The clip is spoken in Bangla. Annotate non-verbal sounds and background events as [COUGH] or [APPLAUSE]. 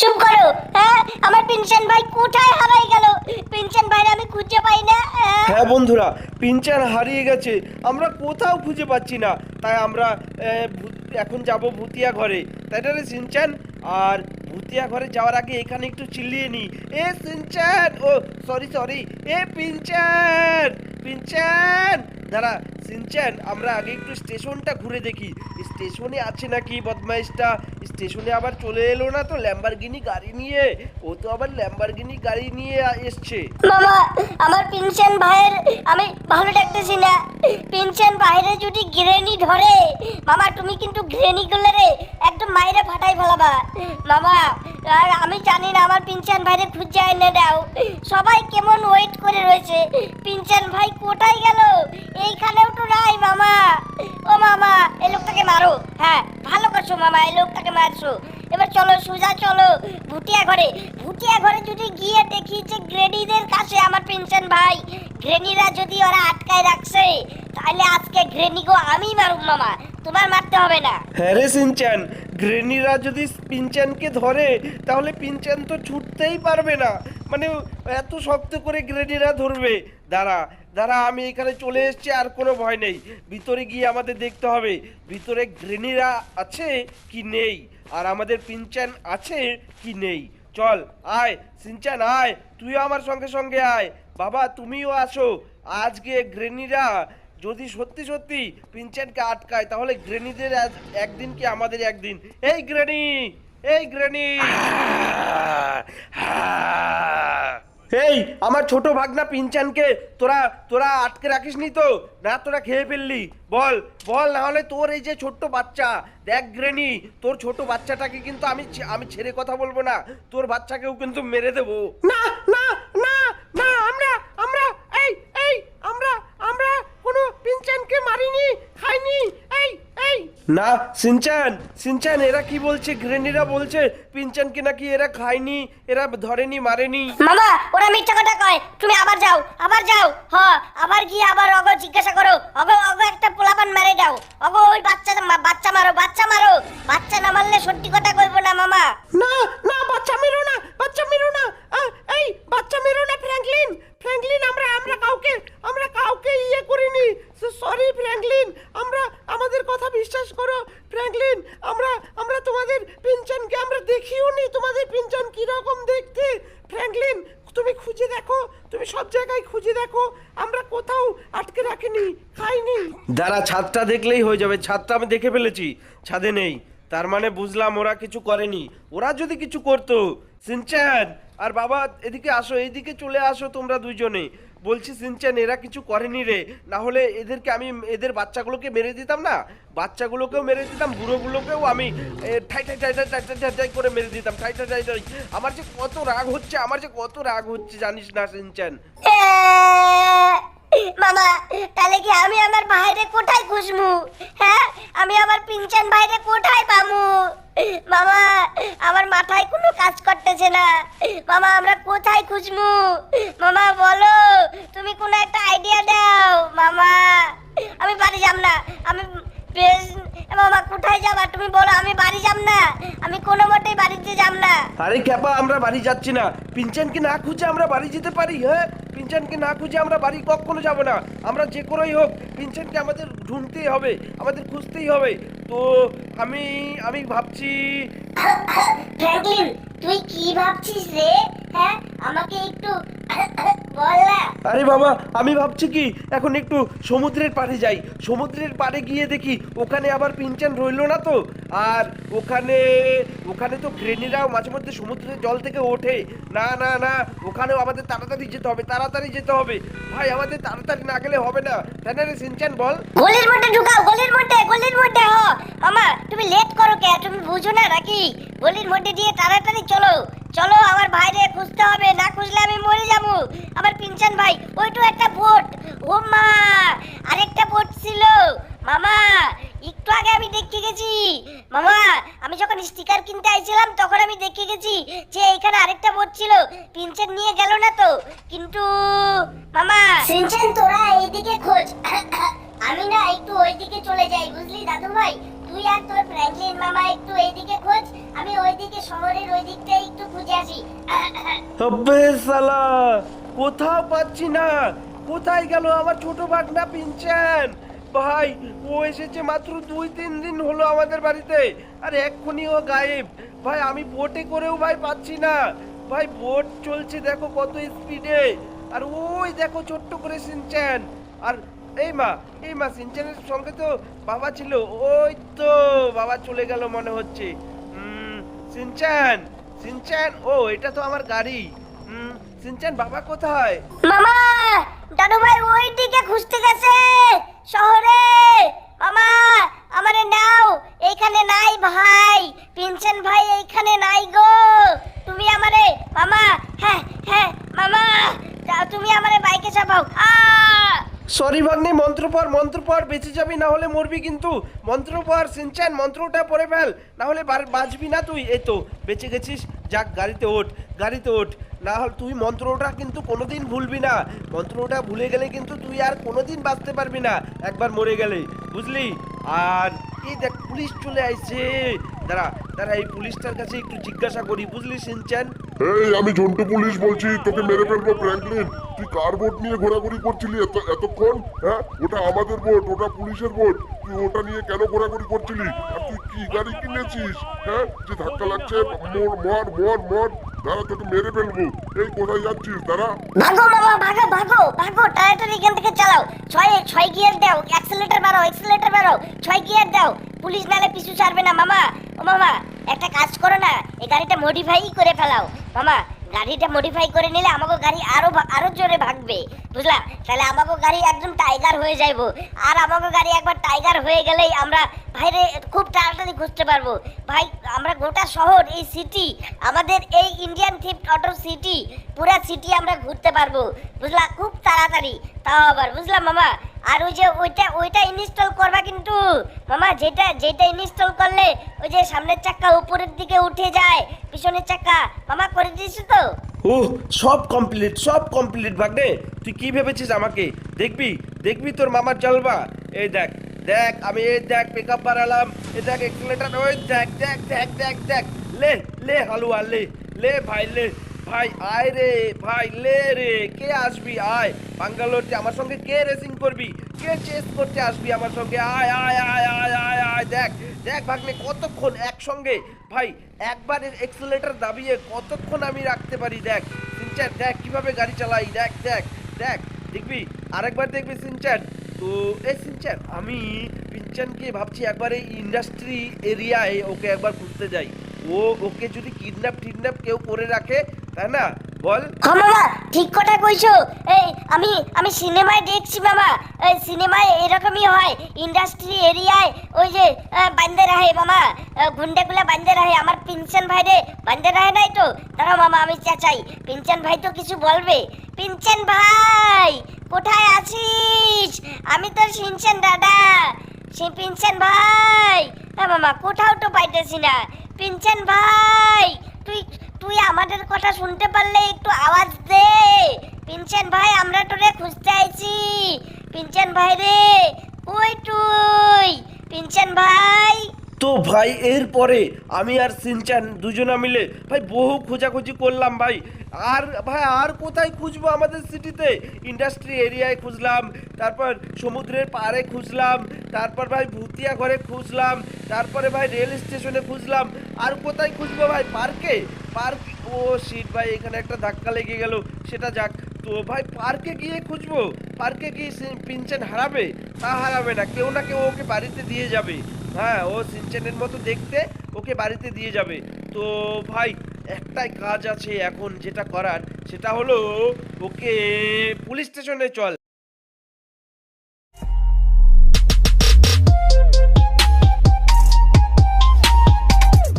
চুপ করো হ্যাঁ? আমার পেনশন ভাই কোথায় হারাই গেল? পেনশন ভাই আমি খুঁজে পাই না হ্যাঁ? হ্যাঁ বন্ধুরা পিনচার হারিয়ে গেছে। আমরা কোথাও খুঁজে পাচ্ছি না। তাই আমরা এখন যাব ভুতিয়া ঘরে। তাই না রে সিনচান? আর ভুতিয়া ঘরে যাওয়ার আগে এখানে একটু চিল্লিয়ে নি। এ সিনচান! ও সরি সরি এ পিনচান! পিনচান! দাঁড়া সিনচান আমরা আগে একটু স্টেশনটা ঘুরে দেখি। স্টেশনে আছে নাকি বদমাইশটা? স্টেশনে আবার চলে এলো না তো ল্যাম্বারগিনি গাড়ি নিয়ে? ও তো আবার ল্যাম্বারগিনি গাড়ি নিয়ে এসছে। মামা, আমার পেনশন ভাইয়ের, আমি ভালো ডাকতেছি না। পেনশন বাইরে যদি গ্রেনি ধরে, মামা, তুমি কিন্তু গ্রেনি গুলো রে, একদম মাইরে ফাটাই ফেলাবা। মামা, আর আমি জানি না, আমার পেনশন ভাইরে খুঁজে এনে দাও। সবাই কেমন ওয়েট করে রয়েছে। পেনশন ভাই কোথায় গেল? এইখানেও তো নাই মামা ও মামা এই লোকটাকে মারো। হ্যাঁ ভালো করছ মামা, এই লোকটাকে মারছো। এবার চলো, সুজা চলো। ভুটিয়া ঘরে ভুটিয়া ঘরে যদি গিয়ে দেখি যে গ্রেনিদের কাছে আমার পেনশন ভাই, গ্রেনিরা যদি ওরা আটকায় রাখছে, তাহলে আজকে গ্রেনিগো আমি মারুম মামা, তোমার মারতে হবে না। হ্যাঁ রে সিনচান গ্রেনিরা যদি পিনচানকে ধরে, তাহলে পিনচান তো ছুটতেই পারবে না। মানে এত শক্ত করে গ্রেনিরা ধরবে। দাঁড়া দাঁড়া, আমি এখানে চলে এসেছি, আর কোনো ভয় নেই। ভিতরে গিয়ে আমাদের দেখতে হবে, ভিতরে গ্রেনিরা আছে কি নেই, আর আমাদের পিনচান আছে কি নেই। চল, আয় সিনচান আয়, তুইও আমার সঙ্গে সঙ্গে আয়। বাবা, তুমিও আসো। আজকে গ্রেনিরা যদি সত্যি সত্যি পিনচেনকে আটকায়, তাহলে গ্রেনিদের একদিন কি আমাদের একদিন? এই গ্রেনি এই গ্রেনি এই আমার ছোট ভাগনা পিনচানকে তোরা তোরা আটকে রাখিস নি তো? না, তোরা খেয়ে ফেললি। বল বল, না হলে তোর এই যে ছোট্ট বাচ্চা, দেখ গ্রেনি, তোর ছোট বাচ্চাটাকে কিন্তু আমি আমি ছেড়ে কথা বলব না। তোর বাচ্চাকেও কিন্তু মেরে দেবো। না না না না আমরা আমরা এই এই আমরা আমরা কোনো পিনচানকে মারিনি খাইনি এই এই না সিনচান সিনচান এরা কি বলছে? গ্রেনিরা বলছে পিনচানকে নাকি এরা খায়নি এরা ধরেনি মারেনি? মামা ওরা মিথ্যা কথা কয়। তুমি আবার যাও আবার যাও। হ আবার গিয়ে আবার অগ জিজ্ঞাসা করো। অগ অগ একটা পোলাপান মেরে দাও। অগ ওই বাচ্চা বাচ্চা মারো বাচ্চা মারো। বাচ্চা না মারলে সত্যি কথা কইবো না মামা। না না বাচ্চা মেরো না বাচ্চা মেরো না আ, এই বাচ্চা মেরো না ফ্র্যাঙ্কলিন ফ্র্যাঙ্কলিন আমরা আমরা কাউকে আমরা কাউকে ইয়ে করিনি সরি ফ্র্যাঙ্কলিন আমরা আমাদের কথা বিশ্বাস করো ফ্র্যাঙ্কলিন আমরা আমরা তোমাদের পিনচানকে আমরা দেখিও নি, তোমাদের পিনচান কি রকম দেখতে? ফ্র্যাঙ্কলিন তুমি খুঁজে দেখো, তুমি সব জায়গায় খুঁজে দেখো, আমরা কোথাও আটকে রাখিনি, খাইনি। দাঁড়া, ছাদটা দেখলেই হয়ে যাবে, ছাদটা আমি দেখে ফেলেছি, ছাদে নেই। তার মানে বুঝলাম ওরা কিছু করেনি। ওরা যদি কিছু করতো সিনচান আর বাবা এদিকে আসো, এদিকে চলে আসো তোমরা দুইজনে বলছি, সিনচান, এরা কিছু করেনি রে। না হলে এদেরকে আমি, এদের বাচ্চাগুলোকে মেরে দিতাম না? বাচ্চাগুলোকেও মেরে দিতাম, বুড়োগুলোকেও আমি ঠাই ঠাই ঠাই ঠাই ঠাই ঠাই ঠাই করে মেরে দিতাম। ঠাই ঠাই ঠাই ঠাই। আমার যে কত রাগ হচ্ছে, আমার যে কত রাগ হচ্ছে, জানিস না, সিনচান? মামা, তাহলে কি আমি আমার বাইরে কোথায় খুঁজমু? হ্যাঁ আমি আমার পিঞ্চান বাইরে কোথায় পামু? মামা, আমার মাথায় কোনো কাজ করতেছে না। মামা, আমরা কোথায় খুঁজমু? মামা, বলো। তুমি কোনো একটা আইডিয়া দাও মামা। আমি বাড়ি যাব না। আমি মামা কোথায় যাবা? তুমি বলো আমি বাড়ি যাব না। আমি কোনো মতেই বাড়িতে যাব না। আরে ক্যাপা আমরা বাড়ি যাচ্ছি না। পিনচানকে না খুঁজে আমরা বাড়ি যেতে পারি হ্যাঁ? পিনচানকে না খুঁজে আমরা বাড়ি কখনো যাব না। আমরা যে করেই হোক পিনচানকে আমাদের ঢুঁড়তেই হবে আমাদের খুঁজতেই হবে। তো আমি আমি ভাবছি [COUGHS] ফ্র্যাঙ্কলিন তুই কি ভাবছিস রে? হ্যাঁ? আমাকে একটু আরে বাবা আমি ভাবছি কি এখন একটু সমুদ্রের পাড়ে যাই। সমুদ্রের পাড়ে গিয়ে দেখি ওখানে আবার পিনচান রইল না তো। আর ওখানে ওখানে তো গ্রেনিরাও মাঝে মধ্যে সমুদ্রের জল থেকে ওঠে। না না না ওখানেও আমাদের তাড়াতাড়ি যেতে হবে তাড়াতাড়ি যেতে হবে। ভাই আমাদের তাড়াতাড়ি না গেলে হবে না। তাই না রে সিনচান বল। গলির মধ্যে ঢুকাও গলির মধ্যে গলির মধ্যে হ। মামা তুমি লেট করো কে? তুমি বুঝো না নাকি? গলির মধ্যে দিয়ে তাড়াতাড়ি চলো। চলো, আমার ভাইরে খুঁজতে হবে। না খুঁজলে আমি মরে যাব। আমার পিনচান ভাই, ওইটু একটা বোট। ও মা, আরেকটা বোট ছিল। মামা, একটু আগে আমি দেখে গেছি। মামা, আমি যখন স্টিকার কিনতে আইছিলাম, তখন আমি দেখে গেছি যে এখানে আরেকটা বোট ছিল। পিনচান নিয়ে গেল না তো। কিন্তু, মামা। সিনচান তোরা এইদিকে খোঁজ। আমি না একটু ওইদিকে চলে যাই, বুঝলি দাদু ভাই তুই আর তোর ফ্র্যাঙ্কলিন মামা একটু এইদিকে খোঁজ, আমি ওইদিকে শহরের ওই একটু আসি। আবে সালা, কোথাও পাচ্ছি না। কোথায় গেল আমার ছোট ভাগনা পিনছেন ভাই, ও এসেছে মাত্র দুই, তিন দিন হলো আমাদের বাড়িতে, আর এক্ষুনি ও গায়েব। ভাই, আমি বোটে করেও ভাই পাচ্ছি না। ভাই, বোট চলছে দেখো কত স্পিডে আর ওই দেখো ছোট্ট করে সিনচ্যান আর এই মা এই মা সিনচানের সঙ্গে তো বাবা ছিল। ওই তো বাবা চলে গেল মনে হচ্ছে। সিনচান সিনচ্যান ও এটা তো আমার গাড়ি। উম, সিনচ্যান বাবা কোথায়? মামা দাদু ভাই ওই দিকে খুঁজতে গেছে শহরে মামা আমারে নাও এইখানে নাই ভাই পিনছেন ভাই এইখানে নাই গো তুমি আমারে মামা হ্যাঁ হ্যাঁ মামা তা- তুমি আমারে বাইকে চাপাও আ সরি ভাগ্নি মন্ত্র পর বেঁচে যাবি, না হলে মরবি কিন্তু। মন্ত্র পর সিনচান মন্ত্রটা পরে ফেল। না হলে বাঁচবি না তুই। এই তো, বেঁচে গেছিস। যাক, গাড়িতে ওঠ গাড়িতে ওঠ। না হলে তুই মন্ত্রটা কিন্তু কোনোদিন ভুলবি না। মন্ত্রটা ভুলে গেলে কিন্তু তুই আর কোনোদিন বাঁচতে পারবি না। একবার মরে গেলে বুঝলি? আর এই দেখ, পুলিশ চলে আসছে দাঁড়া দাঁড়া এই পুলিশটার কাছে একটু জিজ্ঞাসা করি বুঝলি সিনচ্যান? এই আমি ঝন্টু পুলিশ বলছি তোকে মেরে ফেলব ফ্র্যাঙ্কলিন তুই কার বোট নিয়ে ঘোরাঘুরি করছিলি এত এতক্ষণ? হ্যাঁ? ওটা আমাদের বোট ওটা পুলিশের বোট। তুই ওটা নিয়ে কেন ঘোরাঘুরি করছিলি? আর তুই কি গাড়ি কিনেছিস? হ্যাঁ? যে ধাক্কা লাগছে মোর মর মর মর। দাঁড়া তোকে মেরে ফেলব। এই কোথায় যাচ্ছিস? দাঁড়া। ভাগো মামা ভাগো ভাগো ভাগো তাড়াতাড়ি এখান থেকে চালাও। ছয় ছয় গিয়ার দাও অ্যাক্সিলেটর বাড়াও অ্যাক্সিলেটর বাড়াও। ছয় গিয়ার দাও পুলিশ নালে পিছু ছাড়বে না মামা। ও মামা, একটা কাজ করো না, এই গাড়িটা মডিফাই করে ফেলাও। মামা, গাড়িটা মডিফাই করে নিলে আমাকে গাড়ি আরও আরও জোরে ভাগবে, বুঝলা? তাহলে আমাকে গাড়ি একদম টাইগার হয়ে যাইবো। আর আমাকে গাড়ি একবার টাইগার হয়ে গেলেই আমরা, ভাইরে, খুব তাড়াতাড়ি ঘুরতে পারব। ভাই, আমরা গোটা শহর, এই সিটি আমাদের এই ইন্ডিয়ান থিপ অটো সিটি পুরা সিটি আমরা ঘুরতে পারব, বুঝলা? খুব তাড়াতাড়ি, তাও আবার বুঝলাম মামা? আর ওই যে ওইটা ওইটা ইনস্টল করবা কিন্তু, মামা, যেটা যেটা ইনস্টল করলে ওই যে সামনের চাকা উপরের দিকে উঠে যায়, পিছনের চাকা। মামা, করে দিয়েছ তো। ও সব কমপ্লিট সব কমপ্লিট ভাগ্নে। তুই কি ভেবেছিস আমাকে? দেখবি দেখবি তোর মামার জলবা। এই দেখ দেখ, আমি এই দেখ পিক আপ বাড়ালাম। এই দেখ এক্সিলেটার ওই দেখ দেখ দেখ দেখ দেখ। লে লে, হালুয়া, লে লে, ভাই, লে। ভাই, আয় রে, ভাই, লে রে, কে আসবি? আয়। বাঙ্গালোরতে আমার সঙ্গে কে রেসিং করবি? কে চেস করতে আসবি আমার সঙ্গে? আয় আয় আয় আয় আয় আয়, দেখ দেখ ভাগ্নে, কতক্ষণ একসঙ্গে, ভাই একবার এক্সিলেটার দাবিয়ে কতক্ষণ আমি রাখতে পারি? দেখ সিনচার দেখ, কীভাবে গাড়ি চালাই? দেখ দেখ দেখ, দেখবি? আরেকবার দেখবি সিনচার তো, এই সিনচার আমি পিনচানকে ভাবছি একবার এই ইন্ডাস্ট্রি এরিয়ায় ওকে একবার খুঁজতে যাই। ও, ওকে যদি কিডন্যাপ টিডন্যাপ কেউ করে রাখে তাই না? বল। হ্যাঁ মামা, ঠিক কথা কইছো। এই, আমি আমি সিনেমায় দেখছি, মামা। এই সিনেমায় এরকমই হয়, ইন্ডাস্ট্রি এরিয়ায় ওই যে বান্ধে রাহে, মামা। গুন্ডেগুলা বান্ধে রাহে। আমার পিনশন ভাই রে বান্ধে রাহে নাই তো? দাঁড়াও, মামা, আমি চাচাই। পিনশন ভাই তো কিছু বলবে। পিনশন ভাই, কোথায় আছিস? আমি তো সিনছেন দাদা। সে পিনশন ভাই। হ্যাঁ মামা, কোথাও তো পাইতেছি না। পিনশন ভাই, তুই তুই আমাদের কথা শুনতে পারলে একটু আওয়াজ দে। পিনচেন ভাই, আমরা তোরে খুঁজতে আইছি। পিনচেন ভাই রে, কই তুই? পিনচেন ভাই। তো ভাই, এরপরে আমি আর সিনচান দুজনা মিলে, ভাই, বহু খোঁজাখুঁজি করলাম, ভাই। আর ভাই, আর কোথায় খুঁজবো আমাদের সিটিতে? ইন্ডাস্ট্রি এরিয়ায় খুঁজলাম, তারপর সমুদ্রের পাড়ে খুঁজলাম, তারপর ভাই ভুতিয়া ঘরে খুঁজলাম, তারপরে ভাই রেল স্টেশনে খুঁজলাম। আর কোথায় খুঁজবো ভাই? পার্কে পার্ক ও সিট ভাই, এখানে একটা ধাক্কা লেগে গেল। সেটা যাক। তো ভাই পার্কে গিয়ে খুঁজবো? পার্কে গিয়ে পিনচেন হারাবে? তা হারাবে না। কেউ না কেউ ওকে বাড়িতে দিয়ে যাবে। হ্যাঁ ও সিনচেনের মতো দেখতে ওকে বাড়িতে দিয়ে যাবে। তো ভাই একটাই কাজ আছে এখন যেটা করার সেটা হলো ওকে পুলিশ স্টেশনে চল।